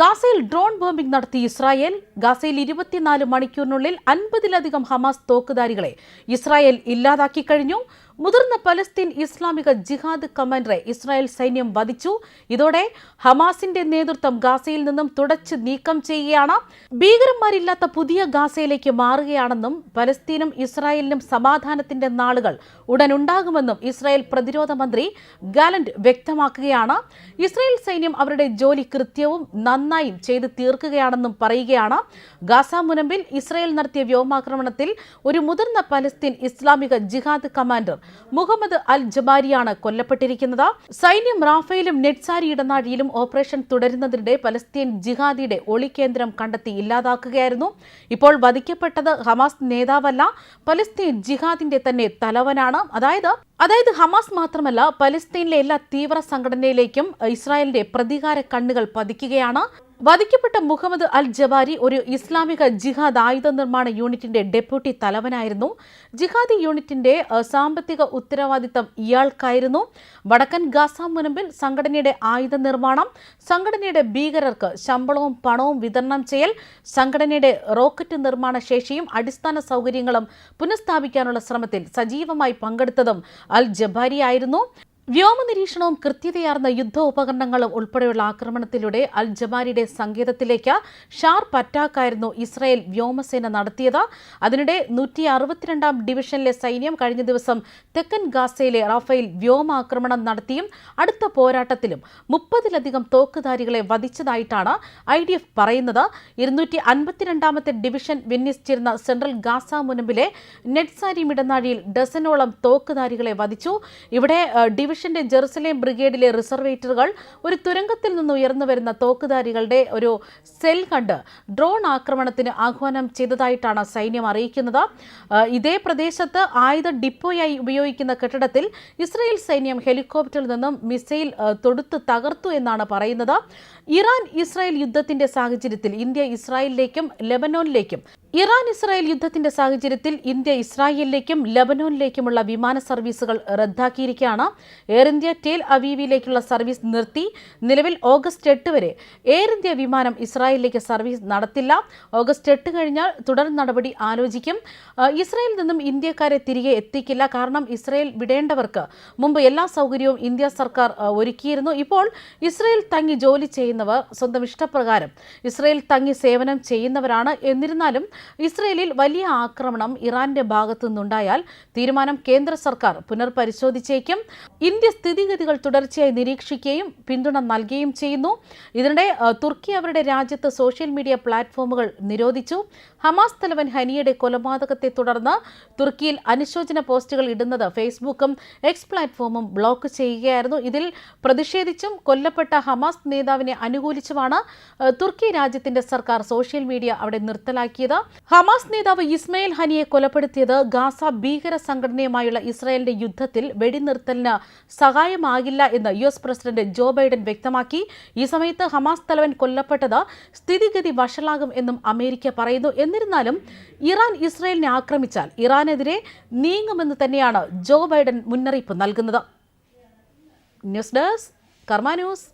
ഗാസയിൽ drone bombing നടത്തി Israel. ഗാസയിൽ ഇരുപത്തിനാല് മണിക്കൂറിനുള്ളിൽ അൻപതിലധികം ഹമാസ് തോക്കുധാരികളെ ഇസ്രായേൽ ഇല്ലാതാക്കി കഴിഞ്ഞു. മുതിർന്ന പലസ്തീൻ ഇസ്ലാമിക ജിഹാദ് കമാൻഡറെ ഇസ്രായേൽ സൈന്യം വധിച്ചു. ഇതോടെ ഹമാസിന്റെ നേതൃത്വം ഗാസയിൽ നിന്നും തുടച്ചു നീക്കം ചെയ്യുകയാണ്. ഭീകരന്മാരില്ലാത്ത പുതിയ ഗാസയിലേക്ക് മാറുകയാണെന്നും പലസ്തീനും ഇസ്രായേലിനും സമാധാനത്തിന്റെ നാളുകൾ ഉടനുണ്ടാകുമെന്നും ഇസ്രായേൽ പ്രതിരോധ മന്ത്രി ഗാലന്റ് വ്യക്തമാക്കുകയാണ്. ഇസ്രായേൽ സൈന്യം അവരുടെ ജോലി കൃത്യവും നന്നായും ചെയ്തു തീർക്കുകയാണെന്നും പറയുകയാണ്. ഗാസ മുനമ്പിൽ ഇസ്രായേൽ നടത്തിയ വ്യോമാക്രമണത്തിൽ ഒരു മുതിർന്ന പലസ്തീൻ ഇസ്ലാമിക ജിഹാദ് കമാൻഡർ മുഹമ്മദ് അൽ ജബാരിയാണ് കൊല്ലപ്പെട്ടിരിക്കുന്നത്. സൈന്യം റാഫേലും നെറ്റ്സാരി ഇടനാഴിയിലും ഓപ്പറേഷൻ തുടരുന്നതിനിടെ പലസ്തീൻ ജിഹാദിയുടെ ഒളികേന്ദ്രം കണ്ടെത്തി ഇല്ലാതാക്കുകയായിരുന്നു. ഇപ്പോൾ വധിക്കപ്പെട്ടത് ഹമാസ് നേതാവല്ല പലസ്തീൻ ജിഹാദിന്റെ തന്നെ തലവനാണ്. അതായത് അതായത് ഹമാസ് മാത്രമല്ല പലസ്തീനിലെ എല്ലാ തീവ്ര സംഘടനയിലേക്കും ഇസ്രായേലിന്റെ പ്രതികാര കണ്ണുകൾ പതിക്കുകയാണ്. വധിക്കപ്പെട്ട മുഹമ്മദ് അൽ ജവാരി ഒരു ഇസ്ലാമിക ജിഹാദ് ആയുധ നിർമ്മാണ യൂണിറ്റിന്റെ ഡെപ്യൂട്ടി തലവനായിരുന്നു. ജിഹാദി യൂണിറ്റിന്റെ സാമ്പത്തിക ഉത്തരവാദിത്തം ഇയാൾക്കായിരുന്നു. വടക്കൻ ഗാസ മുനമ്പിൽ സംഘടനയുടെ ആയുധ നിർമ്മാണം സംഘടനയുടെ ഭീകരർക്ക് ശമ്പളവും പണവും വിതരണം ചെയ്യൽ സംഘടനയുടെ റോക്കറ്റ് നിർമ്മാണ ശേഷിയും അടിസ്ഥാന സൗകര്യങ്ങളും പുനഃസ്ഥാപിക്കാനുള്ള ശ്രമത്തിൽ സജീവമായി പങ്കെടുത്തതും അൽ ജബാരി ആയിരുന്നു വ്യോമ നിരീക്ഷണവും കൃത്യതയാർന്ന യുദ്ധ ഉപകരണങ്ങളും ഉൾപ്പെടെയുള്ള ആക്രമണത്തിലൂടെ അൽ ജമാരിയുടെ സങ്കേതത്തിലേക്ക് ഷാർപ്പ് അറ്റാക്കായിരുന്നു ഇസ്രായേൽ വ്യോമസേന നടത്തിയത്. അതിനിടെ നൂറ്റി അറുപത്തിരണ്ടാം ഡിവിഷനിലെ സൈന്യം കഴിഞ്ഞ ദിവസം തെക്കൻ ഗാസയിലെ റാഫേൽ വ്യോമാക്രമണം നടത്തിയും അടുത്ത പോരാട്ടത്തിലും മുപ്പതിലധികം തോക്കുധാരികളെ വധിച്ചതായിട്ടാണ് ഐ ഡി എഫ് പറയുന്നത്. ഇരുന്നൂറ്റി അൻപത്തിരണ്ടാമത്തെ ഡിവിഷൻ വിന്യസിച്ചിരുന്ന സെൻട്രൽ ഗാസ മുനമ്പിലെ നെറ്റ്സാരി മിടനാഴിയിൽ ഡസനോളം തോക്കുധാരികളെ വധിച്ചു. ഇവിടെ ഡിവിഷന്റെ ജെറുസലേം ബ്രിഗേഡിലെ റിസർവേറ്ററുകൾ ഒരു തുരങ്കത്തിൽ നിന്ന് ഉയർന്നു വരുന്ന തോക്കുധാരികളുടെ ഒരു സെൽ കണ്ട് ഡ്രോൺ ആക്രമണത്തിന് ആഹ്വാനം ചെയ്തതായിട്ടാണ് സൈന്യം അറിയിക്കുന്നത്. ഇതേ പ്രദേശത്ത് ആയുധ ഡിപ്പോയായി ഉപയോഗിക്കുന്ന കെട്ടിടത്തിൽ ഇസ്രയേൽ സൈന്യം ഹെലികോപ്റ്ററിൽ നിന്നും മിസൈൽ തൊടുത്ത് തകർത്തു എന്നാണ് പറയുന്നത്. ഇറാൻ ഇസ്രായേൽ യുദ്ധത്തിന്റെ സാഹചര്യത്തിൽ ഇന്ത്യ ഇസ്രായേലിലേക്കും ലെബനോനിലേക്കും ഇറാൻ ഇസ്രായേൽ യുദ്ധത്തിന്റെ സാഹചര്യത്തിൽ ഇന്ത്യ ഇസ്രായേലിലേക്കും ലബനോനിലേക്കുമുള്ള വിമാന സർവീസുകൾ റദ്ദാക്കിയിരിക്കുകയാണ്. എയർ ഇന്ത്യ ടേൽ അവീവിയിലേക്കുള്ള സർവീസ് നിർത്തി. നിലവിൽ ഓഗസ്റ്റ് എട്ട് വരെ എയർ ഇന്ത്യ വിമാനം ഇസ്രായേലിലേക്ക് സർവീസ് നടത്തില്ല. ഓഗസ്റ്റ് എട്ട് കഴിഞ്ഞാൽ തുടർ നടപടി ആലോചിക്കും. ഇസ്രായേലിൽ നിന്നും ഇന്ത്യക്കാരെ തിരികെ എത്തിക്കില്ല. കാരണം ഇസ്രായേൽ വിടേണ്ടവർക്ക് മുമ്പ് എല്ലാ സൗകര്യവും ഇന്ത്യ സർക്കാർ ഒരുക്കിയിരുന്നു. ഇപ്പോൾ ഇസ്രായേൽ തങ്ങി ജോലി ചെയ്യുന്നവർ സ്വന്തം ഇഷ്ടപ്രകാരം ഇസ്രായേൽ തങ്ങി സേവനം ചെയ്യുന്നവരാണ്. എന്നിരുന്നാലും ഇസ്രയേലിൽ വലിയ ആക്രമണം ഇറാന്റെ ഭാഗത്തു നിന്നുണ്ടായാൽ തീരുമാനം കേന്ദ്ര സർക്കാർ പുനർപരിശോധിച്ചേക്കും. ഇന്ത്യ സ്ഥിതിഗതികൾ തുടർച്ചയായി നിരീക്ഷിക്കുകയും പിന്തുണ നൽകുകയും ചെയ്യുന്നു. ഇതിനിടെ തുർക്കി അവരുടെ രാജ്യത്ത് സോഷ്യൽ മീഡിയ പ്ലാറ്റ്ഫോമുകൾ നിരോധിച്ചു. ഹമാസ് തലവൻ ഹനിയുടെ കൊലപാതകത്തെ തുടർന്ന് തുർക്കിയിൽ അനുശോചന പോസ്റ്റുകൾ ഇടുന്നത് ഫേസ്ബുക്കും എക്സ് പ്ലാറ്റ്ഫോമും ബ്ലോക്ക് ചെയ്യുകയായിരുന്നു. ഇതിൽ പ്രതിഷേധിച്ചും കൊല്ലപ്പെട്ട ഹമാസ് നേതാവിനെ അനുകൂലിച്ചുമാണ് തുർക്കി രാജ്യത്തിന്റെ സർക്കാർ സോഷ്യൽ മീഡിയ അവിടെ നിർത്തലാക്കിയത്. ഹമാസ് നേതാവ് ഇസ്മയിൽ ഹനിയെ കൊലപ്പെടുത്തിയത് ഗാസ ഭീകര സംഘടനയുമായുള്ള ഇസ്രായേലിന്റെ യുദ്ധത്തിൽ വെടിനിർത്തലിന് സഹായമാകില്ല എന്ന് U S president Joe Biden വ്യക്തമാക്കി. ഈ സമയത്ത് ഹമാസ് തലവൻ കൊല്ലപ്പെട്ടത് സ്ഥിതിഗതി വഷളാകും എന്നും അമേരിക്ക പറയുന്നു. എന്നിരുന്നാലും ഇറാൻ ഇസ്രായേലിനെ ആക്രമിച്ചാൽ ഇറാനെതിരെ നീങ്ങുമെന്ന് തന്നെയാണ് ജോ ബൈഡൻ മുന്നറിയിപ്പ് നൽകുന്നത്. News desk Karma news.